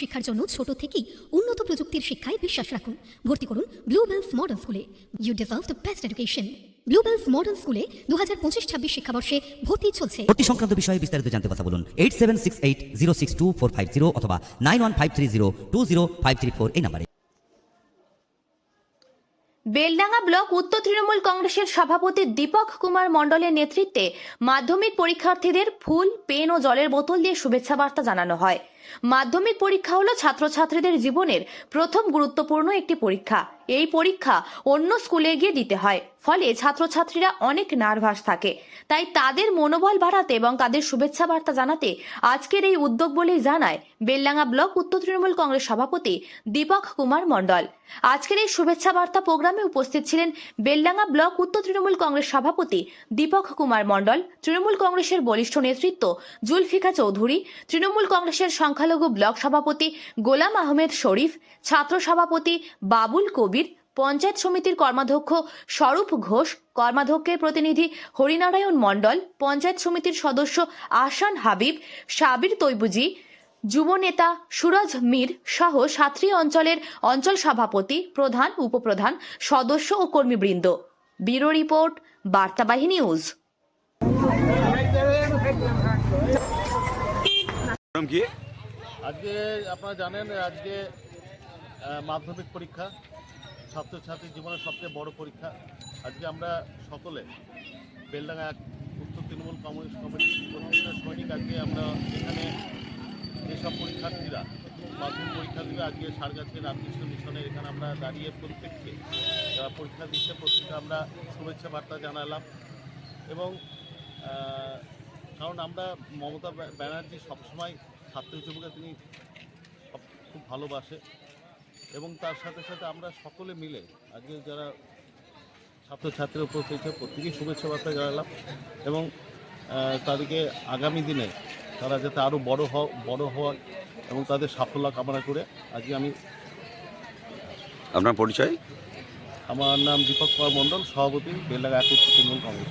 শিক্ষার জন্য ছোট থেকেই উন্নত প্রযুক্তির শিক্ষায় বিশ্বাস রাখুন। ভর্তি করুন ব্লুবেলস মডার্ন স্কুলে you deserve the best education Bluebells Modern স্কুলে দু হাজার পঁচিশ ছাব্বিশ শিক্ষাবর্ষে ভর্তি চলছে। ভর্তি সংক্রান্ত বিষয়ে বিস্তারিত জানতে কথা বলুন eight seven six eight zero six two four five zero অথবা nine one five three zero two zero five three four এই নাম্বারে। বেলডাঙ্গা ব্লক উত্তর তৃণমূল কংগ্রেসের সভাপতি দীপক কুমার মণ্ডলের নেতৃত্বে মাধ্যমিক পরীক্ষার্থীদের ফুল পেন ও জলের বোতল দিয়ে শুভেচ্ছা বার্তা জানানো হয়। মাধ্যমিক পরীক্ষা হলো ছাত্রছাত্রীদের জীবনের প্রথম গুরুত্বপূর্ণ একটি পরীক্ষা। এই পরীক্ষা অন্য স্কুলে গিয়ে দিতে হয়, ফলে ছাত্রছাত্রীরা অনেক নার্ভাস থাকে। তাই তাদের মনোবল বাড়াতে এবং তাদের শুভেচ্ছা বার্তা জানাতে আজকের এই উদ্যোগ বলেই জানায় বেলডাঙ্গা ব্লক উত্তর তৃণমূল কংগ্রেস সভাপতি দীপক কুমার মণ্ডল। আজকের এই শুভেচ্ছা বার্তা প্রোগ্রামে উপস্থিত ছিলেন বেলডাঙ্গা ব্লক উত্তর তৃণমূল কংগ্রেস সভাপতি দীপক কুমার মণ্ডল, তৃণমূল কংগ্রেসের বলিষ্ঠ নেতৃত্ব জুলফিকা চৌধুরী, তৃণমূল কংগ্রেসের সংখ্যালঘু ব্লক সভাপতি গোলাম আহমেদ শরীফ, ছাত্র সভাপতি বাবুল কবির, পঞ্চায়েত সমিতির কর্মাধ্যক্ষ স্বরূপ ঘোষ, কর্মাধ্যক্ষের প্রতিনিধি হরিনারায়ণ মণ্ডল, পঞ্চায়েত সমিতির সদস্য আসান হাবিব, সাবির তৈবুজি, যুব নেতা সুরজ মীর সহ সাতটি অঞ্চলের অঞ্চল সভাপতি, প্রধান, উপপ্রধান, সদস্য ও কর্মীবৃন্দ। Bureau report, Bartabahi news. কি? আজকে আপনারা জানেন, আজকে মাধ্যমিক পরীক্ষা, ছাত্রছাত্রীর জীবনের সবচেয়ে বড় পরীক্ষা। আজকে আমরা সকলে বেলডাঙ্গা উত্তর তৃণমূল কমিউনিস্ট কমিটির সৈনিক আজকে আমরা এখানে যেসব পরীক্ষার্থীরা, মাধ্যমিক পরীক্ষার্থীরা আজকে সারগাছি রামকৃষ্ণ মিশনের এখানে আমরা দাঁড়িয়ে প্রত্যেককে, যারা পরীক্ষা দিচ্ছে, প্রত্যেককে আমরা শুভেচ্ছা বার্তা জানালাম। এবং কারণ আমরা মমতা ব্য- ব্যানার্জি সবসময় ছাত্র হিসেবে তিনি খুব ভালোবাসে এবং তার সাথে সাথে আমরা সকলে মিলে আজকে যারা ছাত্রছাত্রীর উপস্থিত হয়েছে প্রত্যেকেই শুভেচ্ছা বার্তা জানালাম এবং তাদেরকে আগামী দিনে তারা যাতে আরও বড় হ বড় হওয়ার এবং তাদের সাফল্য কামনা করে আজকে আমি আপনার পরিচয়? আমার নাম দীপক কুমার মণ্ডল সভাপতি বেলডাঙ্গা এক তৃণমূল কংগ্রেস।